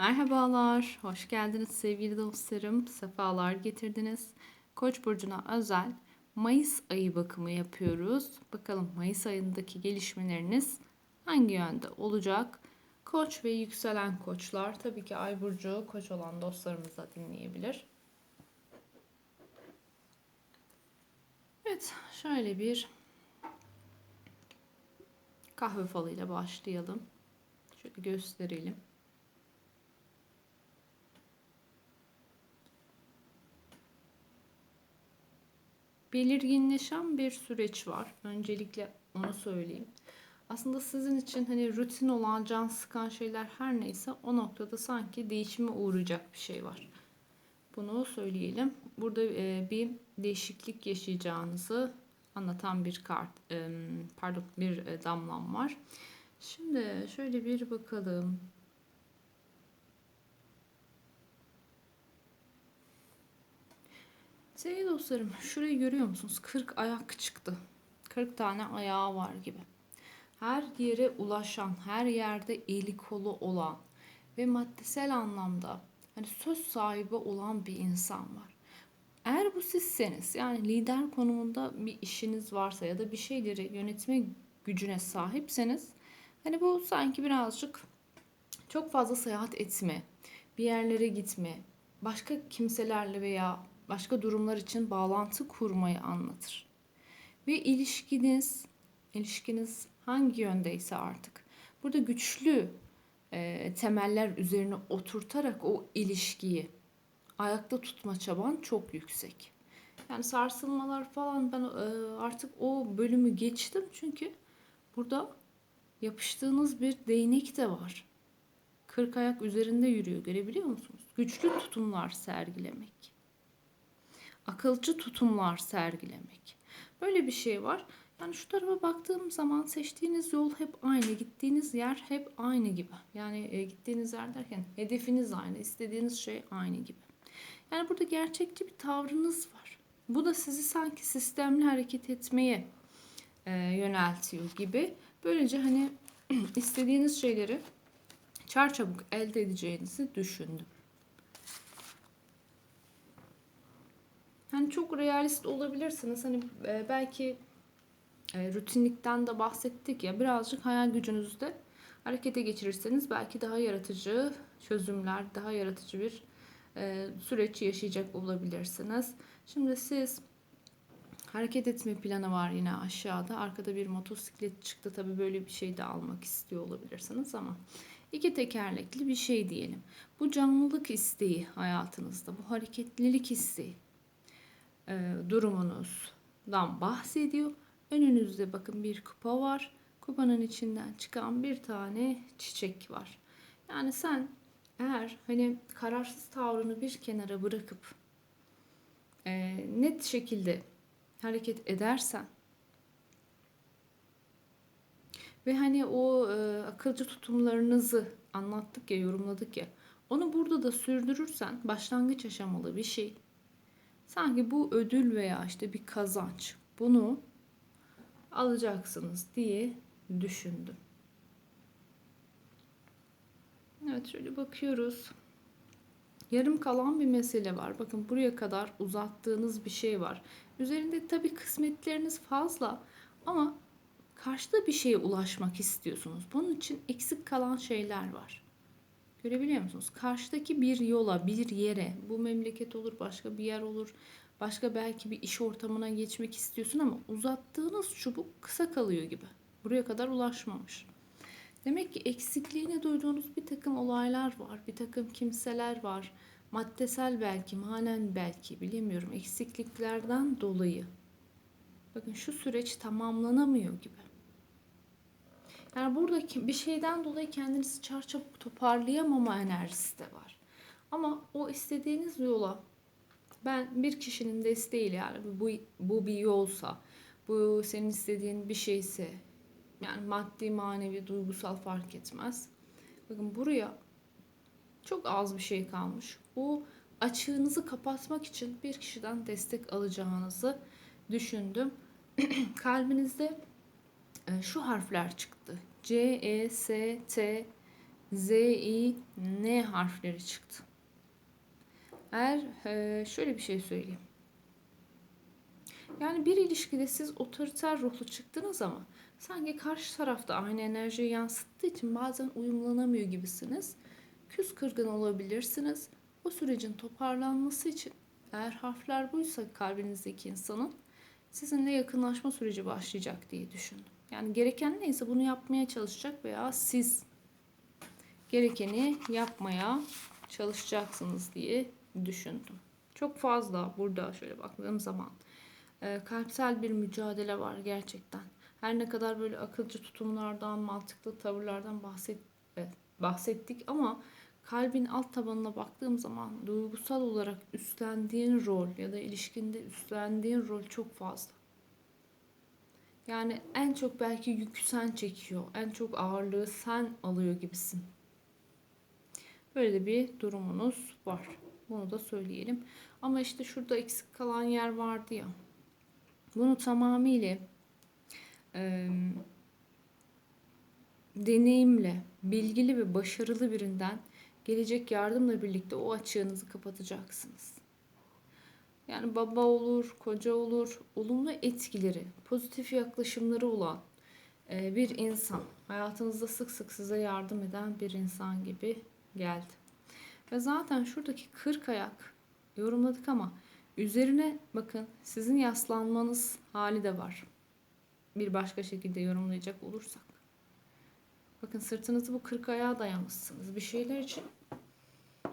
Merhabalar, hoş geldiniz sevgili dostlarım. Sefalar getirdiniz. Koç burcuna özel Mayıs ayı bakımı yapıyoruz. Bakalım Mayıs ayındaki gelişmeleriniz hangi yönde olacak? Koç ve yükselen koçlar tabii ki ay burcu koç olan dostlarımız da dinleyebilir. Evet, şöyle bir kahve falıyla başlayalım. Şöyle gösterelim. Belirginleşen bir süreç var. Öncelikle onu söyleyeyim. Aslında sizin için hani rutin olan, can sıkan şeyler her neyse o noktada sanki değişime uğrayacak bir şey var. Bunu söyleyelim. Burada e, bir değişiklik yaşayacağınızı anlatan bir kart, e, pardon bir e, damlam var. Şimdi şöyle bir bakalım. Sevgili dostlarım şurayı görüyor musunuz? 40 ayak çıktı. 40 tane ayağı var gibi. Her yere ulaşan, her yerde eli kolu olan ve maddesel anlamda hani söz sahibi olan bir insan var. Eğer bu sizseniz yani lider konumunda bir işiniz varsa ya da bir şeyleri yönetme gücüne sahipseniz hani bu sanki birazcık çok fazla seyahat etme, bir yerlere gitme, başka kimselerle veya başka durumlar için bağlantı kurmayı anlatır. Ve ilişkiniz, ilişkiniz hangi yöndeyse artık burada güçlü e, temeller üzerine oturtarak o ilişkiyi ayakta tutma çaban çok yüksek. Yani sarsılmalar falan ben e, artık o bölümü geçtim çünkü burada yapıştığınız bir değnek de var. Kırk ayak üzerinde yürüyor görebiliyor musunuz? Güçlü tutumlar sergilemek akılcı tutumlar sergilemek. Böyle bir şey var. Yani şu tarafa baktığım zaman seçtiğiniz yol hep aynı, gittiğiniz yer hep aynı gibi. Yani e, gittiğiniz yer derken hedefiniz aynı, istediğiniz şey aynı gibi. Yani burada gerçekçi bir tavrınız var. Bu da sizi sanki sistemli hareket etmeye e, yöneltiyor gibi. Böylece hani istediğiniz şeyleri çarçabuk elde edeceğinizi düşündüm. Hani çok realist olabilirsiniz. Hani e, belki e, rutinlikten de bahsettik ya birazcık hayal gücünüzde harekete geçirirseniz belki daha yaratıcı çözümler, daha yaratıcı bir e, süreç yaşayacak olabilirsiniz. Şimdi siz hareket etme planı var yine aşağıda. Arkada bir motosiklet çıktı. Tabii böyle bir şey de almak istiyor olabilirsiniz ama iki tekerlekli bir şey diyelim. Bu canlılık isteği hayatınızda, bu hareketlilik isteği e, durumunuzdan bahsediyor. Önünüzde bakın bir kupa var. Kupanın içinden çıkan bir tane çiçek var. Yani sen eğer hani kararsız tavrını bir kenara bırakıp e, net şekilde hareket edersen ve hani o e, akılcı tutumlarınızı anlattık ya, yorumladık ya. Onu burada da sürdürürsen başlangıç aşamalı bir şey Sanki bu ödül veya işte bir kazanç. Bunu alacaksınız diye düşündüm. Evet şöyle bakıyoruz. Yarım kalan bir mesele var. Bakın buraya kadar uzattığınız bir şey var. Üzerinde tabii kısmetleriniz fazla ama karşıda bir şeye ulaşmak istiyorsunuz. Bunun için eksik kalan şeyler var. Görebiliyor musunuz? Karşıdaki bir yola, bir yere, bu memleket olur, başka bir yer olur, başka belki bir iş ortamına geçmek istiyorsun ama uzattığınız çubuk kısa kalıyor gibi. Buraya kadar ulaşmamış. Demek ki eksikliğini duyduğunuz bir takım olaylar var, bir takım kimseler var. Maddesel belki, manen belki bilemiyorum eksikliklerden dolayı. Bakın şu süreç tamamlanamıyor gibi. Yani buradaki bir şeyden dolayı kendinizi çarçabuk toparlayamama enerjisi de var. Ama o istediğiniz yola ben bir kişinin desteğiyle yani bu, bu bir yolsa, bu senin istediğin bir şeyse yani maddi, manevi, duygusal fark etmez. Bakın buraya çok az bir şey kalmış. O açığınızı kapatmak için bir kişiden destek alacağınızı düşündüm. Kalbinizde şu harfler çıktı. C, E, S, T, Z, I, N harfleri çıktı. Eğer e, şöyle bir şey söyleyeyim. Yani bir ilişkide siz otoriter ruhlu çıktınız ama sanki karşı tarafta aynı enerjiyi yansıttığı için bazen uyumlanamıyor gibisiniz. Küs kırgın olabilirsiniz. O sürecin toparlanması için eğer harfler buysa kalbinizdeki insanın sizinle yakınlaşma süreci başlayacak diye düşündüm. Yani gereken neyse bunu yapmaya çalışacak veya siz gerekeni yapmaya çalışacaksınız diye düşündüm. Çok fazla burada şöyle baktığım zaman e, kalpsel bir mücadele var gerçekten. Her ne kadar böyle akılcı tutumlardan, mantıklı tavırlardan bahset, evet, bahsettik ama kalbin alt tabanına baktığım zaman duygusal olarak üstlendiğin rol ya da ilişkinde üstlendiğin rol çok fazla. Yani en çok belki yükü sen çekiyor. En çok ağırlığı sen alıyor gibisin. Böyle de bir durumunuz var. Bunu da söyleyelim. Ama işte şurada eksik kalan yer vardı ya. Bunu tamamıyla e, deneyimle, bilgili ve başarılı birinden gelecek yardımla birlikte o açığınızı kapatacaksınız. Yani baba olur, koca olur, olumlu etkileri, pozitif yaklaşımları olan e, bir insan, hayatınızda sık sık size yardım eden bir insan gibi geldi. Ve zaten şuradaki 40 ayak yorumladık ama üzerine bakın sizin yaslanmanız hali de var. Bir başka şekilde yorumlayacak olursak. Bakın sırtınızı bu 40 ayağa dayamışsınız. Bir şeyler için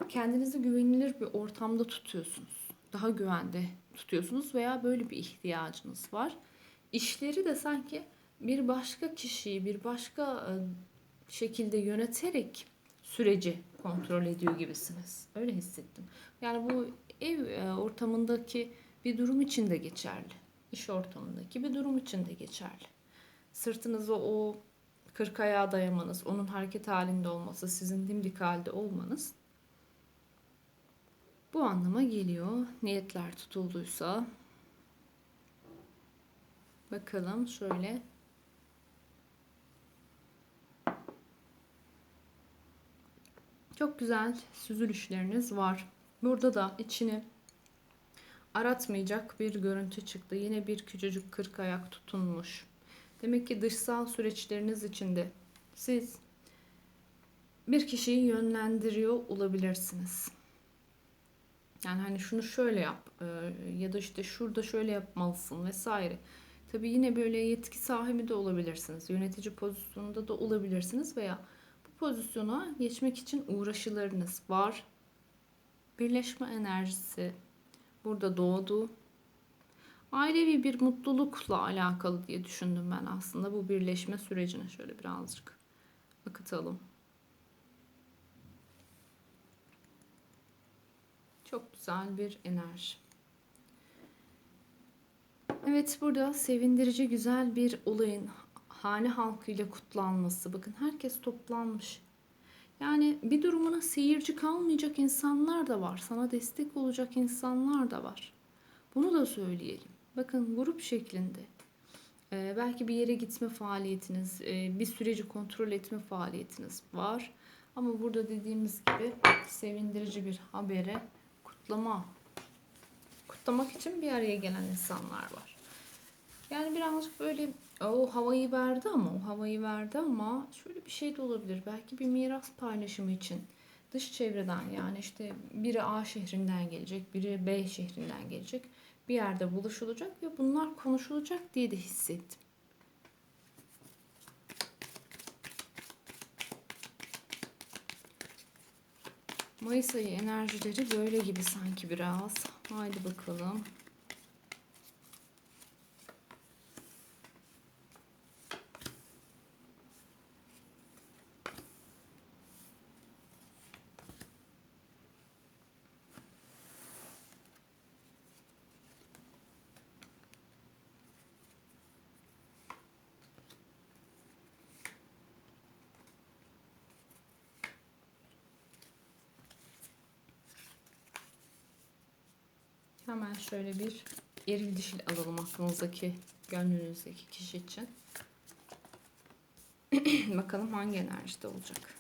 kendinizi güvenilir bir ortamda tutuyorsunuz. Daha güvende tutuyorsunuz veya böyle bir ihtiyacınız var. İşleri de sanki bir başka kişiyi bir başka şekilde yöneterek süreci kontrol ediyor gibisiniz. Öyle hissettim. Yani bu ev ortamındaki bir durum için de geçerli. İş ortamındaki bir durum için de geçerli. Sırtınızı o kırk ayağa dayamanız, onun hareket halinde olması, sizin dimdik halde olmanız bu anlama geliyor. Niyetler tutulduysa bakalım şöyle Çok güzel süzülüşleriniz var. Burada da içini aratmayacak bir görüntü çıktı. Yine bir küçücük kırk ayak tutunmuş. Demek ki dışsal süreçleriniz içinde siz bir kişiyi yönlendiriyor olabilirsiniz. Yani hani şunu şöyle yap e, ya da işte şurada şöyle yapmalısın vesaire. Tabii yine böyle yetki sahibi de olabilirsiniz. Yönetici pozisyonunda da olabilirsiniz veya bu pozisyona geçmek için uğraşılarınız var. Birleşme enerjisi burada doğdu. Ailevi bir mutlulukla alakalı diye düşündüm ben aslında bu birleşme sürecine şöyle birazcık akıtalım. Çok güzel bir enerji. Evet burada sevindirici güzel bir olayın hane halkıyla kutlanması. Bakın herkes toplanmış. Yani bir durumuna seyirci kalmayacak insanlar da var. Sana destek olacak insanlar da var. Bunu da söyleyelim. Bakın grup şeklinde. Ee, belki bir yere gitme faaliyetiniz, e, bir süreci kontrol etme faaliyetiniz var. Ama burada dediğimiz gibi sevindirici bir habere kutlama kutlamak için bir araya gelen insanlar var. Yani birazcık böyle o havayı verdi ama o havayı verdi ama şöyle bir şey de olabilir. Belki bir miras paylaşımı için dış çevreden yani işte biri A şehrinden gelecek, biri B şehrinden gelecek. Bir yerde buluşulacak ve bunlar konuşulacak diye de hissettim. Mayıs ayı enerjileri böyle gibi sanki biraz. Haydi bakalım. Hemen şöyle bir eril dişil alalım aklınızdaki, gönlünüzdeki kişi için. Bakalım hangi enerjide olacak.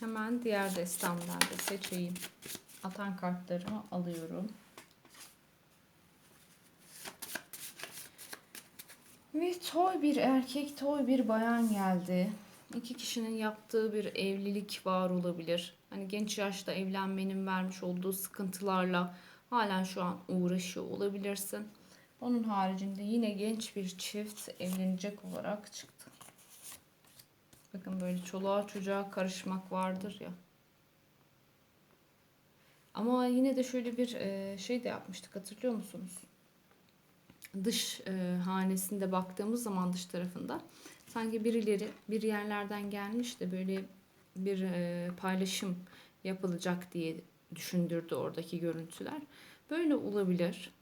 Hemen diğer destemden de seçeyim. Atan kartlarımı alıyorum. Ve toy bir erkek, toy bir bayan geldi. İki kişinin yaptığı bir evlilik var olabilir. Hani genç yaşta evlenmenin vermiş olduğu sıkıntılarla halen şu an uğraşıyor olabilirsin. Onun haricinde yine genç bir çift evlenecek olarak çıktı. Bakın böyle çoluğa çocuğa karışmak vardır ya. Ama yine de şöyle bir e, şey de yapmıştık hatırlıyor musunuz? Dış e, hanesinde baktığımız zaman dış tarafında sanki birileri bir yerlerden gelmiş de böyle bir e, paylaşım yapılacak diye düşündürdü oradaki görüntüler. Böyle olabilir.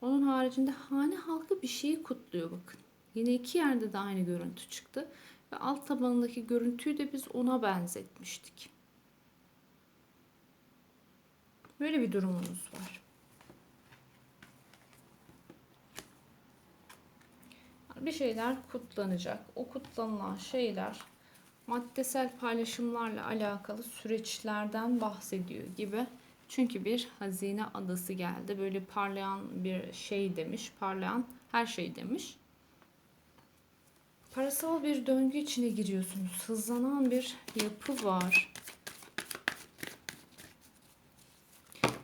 Onun haricinde hane halkı bir şeyi kutluyor bakın. Yine iki yerde de aynı görüntü çıktı. Ve alt tabanındaki görüntüyü de biz ona benzetmiştik. Böyle bir durumunuz var. Bir şeyler kutlanacak. O kutlanılan şeyler maddesel paylaşımlarla alakalı süreçlerden bahsediyor gibi. Çünkü bir hazine adası geldi. Böyle parlayan bir şey demiş. Parlayan her şey demiş. Parasal bir döngü içine giriyorsunuz. Hızlanan bir yapı var.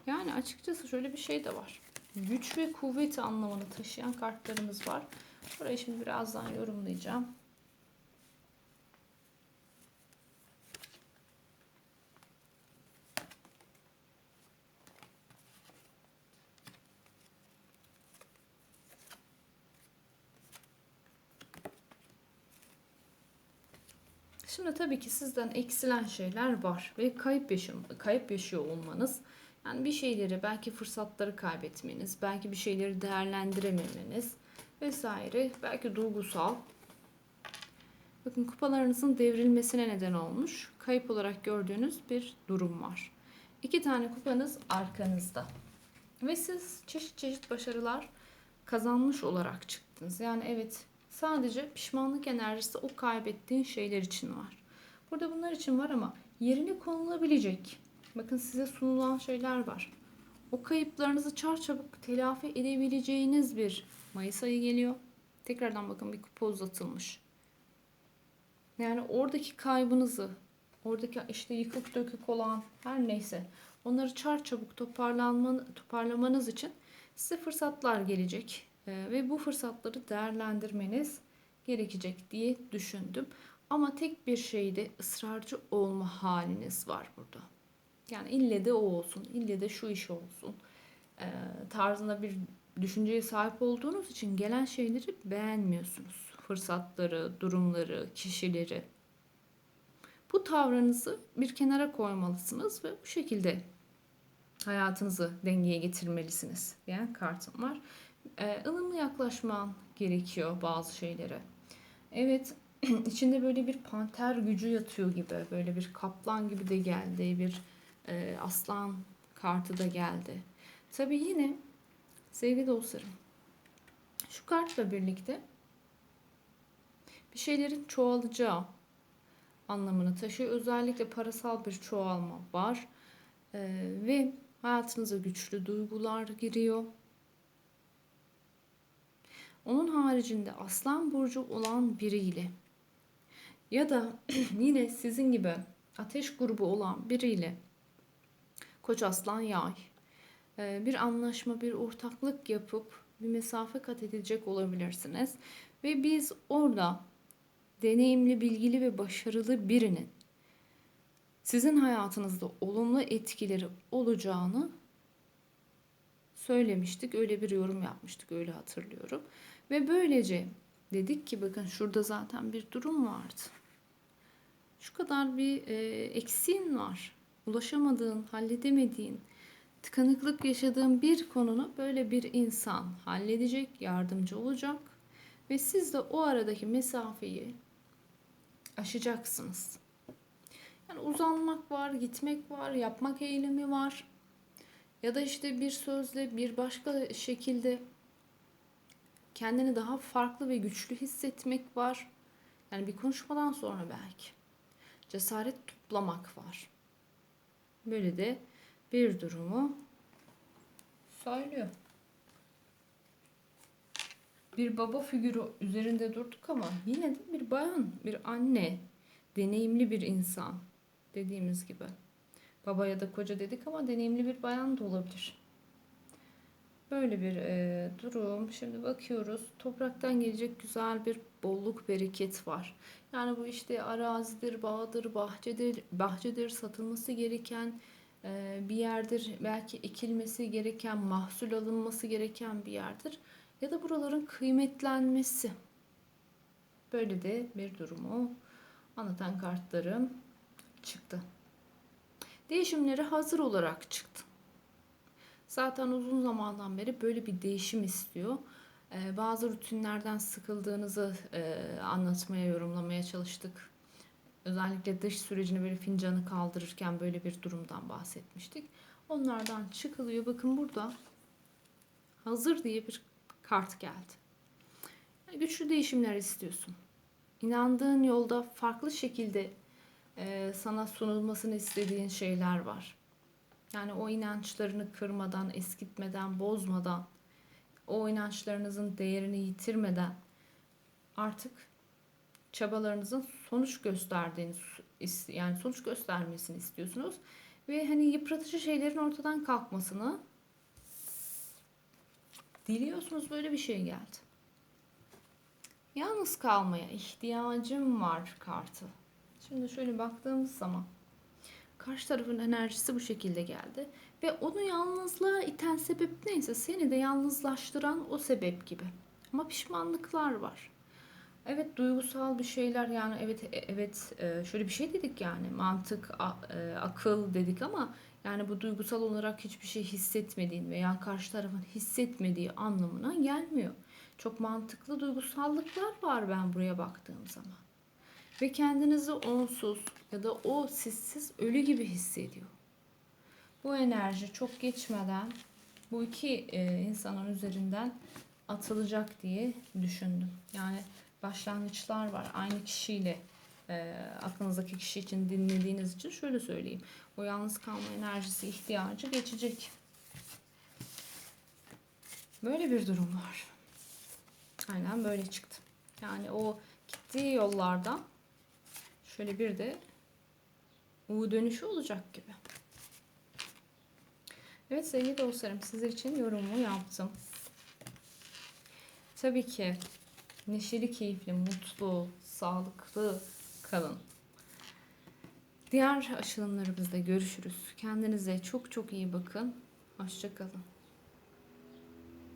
Yani açıkçası şöyle bir şey de var. Güç ve kuvvet anlamını taşıyan kartlarımız var. Burayı şimdi birazdan yorumlayacağım. Şimdi tabii ki sizden eksilen şeyler var ve kayıp yaşam, kayıp yaşıyor olmanız. Yani bir şeyleri belki fırsatları kaybetmeniz, belki bir şeyleri değerlendirememeniz vesaire, belki duygusal. Bakın kupalarınızın devrilmesine neden olmuş. Kayıp olarak gördüğünüz bir durum var. İki tane kupanız arkanızda. Ve siz çeşit çeşit başarılar kazanmış olarak çıktınız. Yani evet Sadece pişmanlık enerjisi o kaybettiğin şeyler için var. Burada bunlar için var ama yerine konulabilecek. Bakın size sunulan şeyler var. O kayıplarınızı çarçabuk telafi edebileceğiniz bir Mayıs ayı geliyor. Tekrardan bakın bir kupa uzatılmış. Yani oradaki kaybınızı, oradaki işte yıkık dökük olan her neyse onları çarçabuk toparlamanız için size fırsatlar gelecek. Ee, ve bu fırsatları değerlendirmeniz gerekecek diye düşündüm. Ama tek bir şeyde ısrarcı olma haliniz var burada. Yani ille de o olsun, ille de şu iş olsun e, tarzında bir düşünceye sahip olduğunuz için gelen şeyleri beğenmiyorsunuz. Fırsatları, durumları, kişileri. Bu tavrınızı bir kenara koymalısınız ve bu şekilde hayatınızı dengeye getirmelisiniz diyen kartım var e, ılımlı yaklaşman gerekiyor bazı şeylere. Evet içinde böyle bir panter gücü yatıyor gibi böyle bir kaplan gibi de geldi bir e, aslan kartı da geldi. Tabi yine sevgili dostlarım şu kartla birlikte bir şeylerin çoğalacağı anlamını taşıyor. Özellikle parasal bir çoğalma var. Ee, ve hayatınıza güçlü duygular giriyor. Onun haricinde aslan burcu olan biriyle ya da yine sizin gibi ateş grubu olan biriyle koç aslan yay e, bir anlaşma bir ortaklık yapıp bir mesafe kat edecek olabilirsiniz. Ve biz orada deneyimli, bilgili ve başarılı birinin sizin hayatınızda olumlu etkileri olacağını söylemiştik. Öyle bir yorum yapmıştık. Öyle hatırlıyorum. Ve böylece dedik ki bakın şurada zaten bir durum vardı. Şu kadar bir e, eksiğin var. Ulaşamadığın, halledemediğin, tıkanıklık yaşadığın bir konunu böyle bir insan halledecek, yardımcı olacak ve siz de o aradaki mesafeyi aşacaksınız. Yani uzanmak var, gitmek var, yapmak eylemi var. Ya da işte bir sözle bir başka şekilde kendini daha farklı ve güçlü hissetmek var. Yani bir konuşmadan sonra belki cesaret toplamak var. Böyle de bir durumu söylüyor. Bir baba figürü üzerinde durduk ama yine de bir bayan, bir anne, deneyimli bir insan dediğimiz gibi. Baba ya da koca dedik ama deneyimli bir bayan da olabilir. Böyle bir e, durum. Şimdi bakıyoruz. Topraktan gelecek güzel bir bolluk, bereket var. Yani bu işte arazidir, bağdır, bahçedir, bahçedir, satılması gereken e, bir yerdir. Belki ekilmesi gereken, mahsul alınması gereken bir yerdir. Ya da buraların kıymetlenmesi. Böyle de bir durumu anlatan kartlarım çıktı. Değişimlere hazır olarak çıktı. Zaten uzun zamandan beri böyle bir değişim istiyor. Ee, bazı rutinlerden sıkıldığınızı e, anlatmaya, yorumlamaya çalıştık. Özellikle dış sürecini böyle fincanı kaldırırken böyle bir durumdan bahsetmiştik. Onlardan çıkılıyor. Bakın burada hazır diye bir kart geldi. Güçlü değişimler istiyorsun. İnandığın yolda farklı şekilde e, sana sunulmasını istediğin şeyler var. Yani o inançlarını kırmadan, eskitmeden, bozmadan, o inançlarınızın değerini yitirmeden artık çabalarınızın sonuç gösterdiğini yani sonuç göstermesini istiyorsunuz ve hani yıpratıcı şeylerin ortadan kalkmasını diliyorsunuz böyle bir şey geldi. Yalnız kalmaya ihtiyacım var kartı. Şimdi şöyle baktığımız zaman karşı tarafın enerjisi bu şekilde geldi ve onu yalnızlığa iten sebep neyse seni de yalnızlaştıran o sebep gibi. Ama pişmanlıklar var. Evet duygusal bir şeyler yani evet e, evet e, şöyle bir şey dedik yani mantık e, akıl dedik ama yani bu duygusal olarak hiçbir şey hissetmediğin veya karşı tarafın hissetmediği anlamına gelmiyor. Çok mantıklı duygusallıklar var ben buraya baktığım zaman. Ve kendinizi onsuz ya da o sizsiz ölü gibi hissediyor. Bu enerji çok geçmeden bu iki insanın üzerinden atılacak diye düşündüm. Yani başlangıçlar var. Aynı kişiyle e, aklınızdaki kişi için dinlediğiniz için şöyle söyleyeyim. O yalnız kalma enerjisi ihtiyacı geçecek. Böyle bir durum var. Aynen böyle çıktı. Yani o gittiği yollardan şöyle bir de U dönüşü olacak gibi. Evet sevgili dostlarım sizler için yorumumu yaptım. Tabii ki neşeli, keyifli, mutlu, sağlıklı kalın. Diğer aşılımlarımızda görüşürüz. Kendinize çok çok iyi bakın. Hoşçakalın.